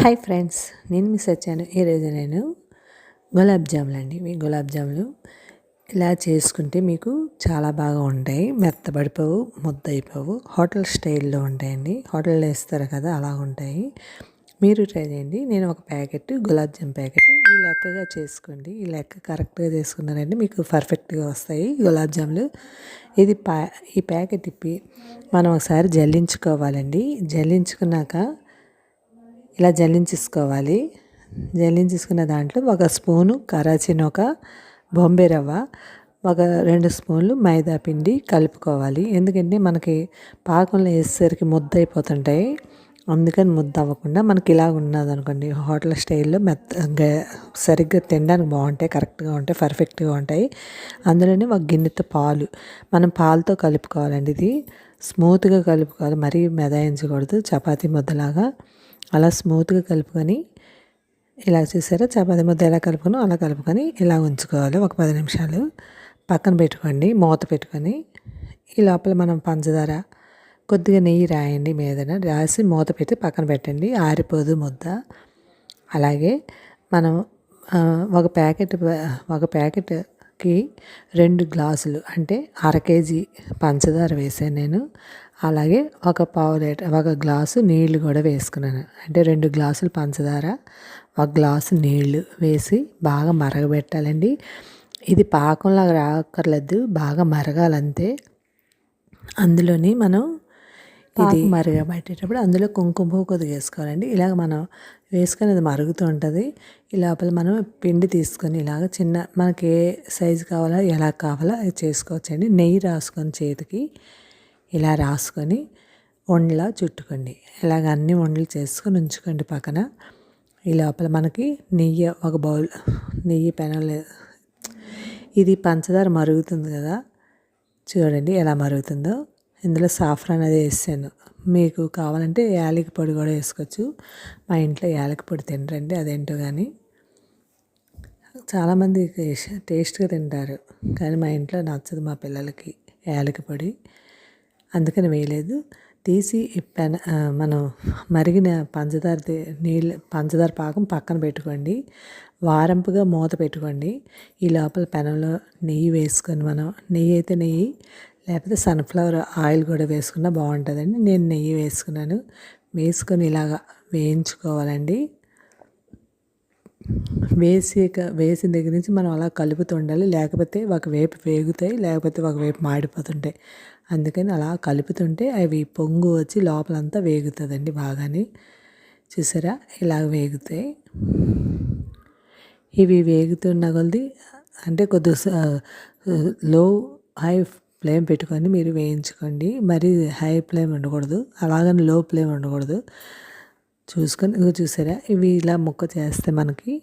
Hi friends నేను miss వచ్చాను ఈరోజు నేను గులాబ్ జాములు అండి. మీ గులాబ్ జాములు ఇలా చేసుకుంటే మీకు చాలా బాగా ఉంటాయి. మెత్తబడిపోవు ముద్దయిపోవు. హోటల్ స్టైల్లో ఉంటాయండి. హోటల్లో వేస్తారు కదా అలా ఉంటాయి. మీరు ట్రై చేయండి. నేను ఒక ప్యాకెట్ గులాబ్ జామ్ ప్యాకెట్ ఈ లెక్కగా చేసుకోండి. ఈ లెక్క కరెక్ట్గా చేసుకున్నారంటే మీకు పర్ఫెక్ట్గా వస్తాయి గులాబ్ జాములు. ఇది ప్యా ఈ ప్యాకెట్ ఇప్పి మనం ఒకసారి జల్లించుకోవాలండి. జల్లించుకున్నాక ఇలా జల్లించేసుకోవాలి. జల్లించేసుకున్న దాంట్లో ఒక స్పూను కరాచిన ఒక బొంబే రవ్వ ఒక రెండు స్పూన్లు మైదా పిండి కలుపుకోవాలి. ఎందుకంటే మనకి పాకంలో వేసేసరికి ముద్ద అయిపోతుంటాయి అందుకని ముద్ద అవ్వకుండా మనకి ఇలా ఉన్నది అనుకోండి హోటల్ స్టైల్లో మెత్త సరిగ్గా తినడానికి బాగుంటాయి కరెక్ట్గా ఉంటాయి పర్ఫెక్ట్గా ఉంటాయి. అందులోనే ఒక గిన్నెతో పాలు మనం పాలతో కలుపుకోవాలండి ఇది. స్మూత్గా కలుపుకోవాలి మరీ మెదాయించకూడదు చపాతీ ముద్దలాగా. అలా స్మూత్గా కలుపుకొని ఇలా చూసారా? చపాతి ముద్ద ఎలా కలుపుకొని అలా కలుపుకొని ఇలా ఉంచుకోవాలి. ఒక పది నిమిషాలు పక్కన పెట్టుకోండి. మూత పెట్టుకొని ఈ లోపల మనం పంచదార కొద్దిగా నెయ్యి రాయండి మీదన. రాసి మూత పెట్టి పక్కన పెట్టండి. ఆరిపోదు ముద్ద. అలాగే మనం ఒక ప్యాకెట్ ఒక ప్యాకెట్కి రెండు గ్లాసులు అంటే అర కేజీ పంచదార వేసాను నేను. అలాగే ఒక పావు లీటర్ ఒక గ్లాసు నీళ్ళు కూడా వేసుకున్నాను. అంటే రెండు గ్లాసులు పంచదార ఒక గ్లాసు నీళ్ళు వేసి బాగా మరగబెట్టాలండి. ఇది పాకంలాగా రాక్కర్లేదు బాగా మరగాలంతే. అందులోని మనం ఇది మరగబెట్టేటప్పుడు అందులో కుంకుమ కొద్దిగా వేసుకోవాలండి. ఇలాగ మనం వేసుకొని అది మరుగుతూ ఉంటుంది. ఈ లోపల మనం పిండి తీసుకొని ఇలాగ చిన్న మనకి ఏ సైజు కావాలో ఎలా కావాలో అది చేసుకోవచ్చండి. నెయ్యి రాసుకొని చేతికి ఇలా రాసుకొని వండలా చుట్టుకోండి. ఇలాగ అన్ని వండలు చేసుకొని ఉంచుకోండి పక్కన. ఈ లోపల మనకి నెయ్యి ఒక బౌల్ నెయ్యి పెనలే ఇది పంచదార మరుగుతుంది కదా. చూడండి ఎలా మరుగుతుందో. ఇందులో సాఫ్రాన్ అనేది వేసాను. మీకు కావాలంటే యాలకి పొడి కూడా వేసుకోవచ్చు. మా ఇంట్లో యాలకి పొడి తినరండి అదేంటో కానీ చాలామంది టేస్ట్గా తింటారు. కానీ మా ఇంట్లో నచ్చదు మా పిల్లలకి యాలకి పొడి. అందుకని వేయలేదు. తీసి పెన మనం మరిగిన పంచదార నీళ్ళు పంచదార పాకం పక్కన పెట్టుకోండి. వారంపుగా మూత పెట్టుకోండి. ఈ లోపల పెనంలో నెయ్యి వేసుకొని మనం నెయ్యి అయితే నెయ్యి లేకపోతే సన్ఫ్లవర్ ఆయిల్ కూడా వేసుకున్నా బాగుంటుందండి. నేను నెయ్యి వేసుకున్నాను. వేసుకొని ఇలాగా వేయించుకోవాలండి. వేసి వేసిన దగ్గర నుంచి మనం అలా కలుపుతూ ఉండాలి. లేకపోతే ఒక వేపు వేగుతాయి లేకపోతే ఒక వేపు మాడిపోతుంటాయి. అందుకని అలా కలుపుతుంటే అవి పొంగు వచ్చి లోపలంతా వేగుతుందండి బాగానే. చూసారా? ఇలా వేగుతాయి. ఇవి వేగుతున్న కొద్ది అంటే కొద్దిగా లో హై ఫ్లేమ్ పెట్టుకొని మీరు వేయించుకోండి. మరి హై ఫ్లేమ్ ఉండకూడదు. అలాగని లో ఫ్లేమ్ ఉండకూడదు. చూసుకొని ఇగో చూసారా? ఇవి ఇలా ముక్క చేస్తే మనకి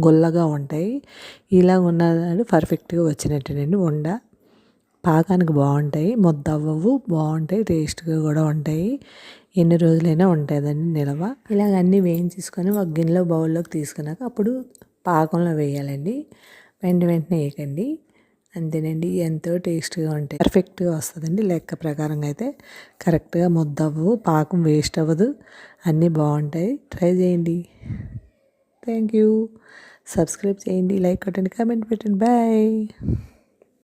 గొల్లగా ఉంటాయి. ఇలా ఉన్నది పర్ఫెక్ట్గా వచ్చినట్టేనండి వండ. పాకానికి బాగుంటాయి. ముద్ద అవ్వవు బాగుంటాయి. టేస్ట్గా కూడా ఉంటాయి. ఎన్ని రోజులైనా ఉంటుందండి నిల్వ. ఇలాగ అన్నీ వేయించేసుకొని ఒక గిన్నెలో బౌల్లోకి తీసుకున్నాక అప్పుడు పాకంలో వేయాలండి. వెంట వెంటనే వేయకండి. అంతేనండి. ఎంతో టేస్ట్గా ఉంటాయి. పర్ఫెక్ట్గా వస్తుందండి లెక్క ప్రకారంగా అయితే. కరెక్ట్గా ముద్దవ్వు పాకం వేస్ట్ అవ్వదు. అన్నీ బాగుంటాయి. ట్రై చేయండి. థ్యాంక్ యూ సబ్స్క్రైబ్ చేయండి. లైక్ కొట్టండి. కామెంట్ పెట్టండి. బాయ్.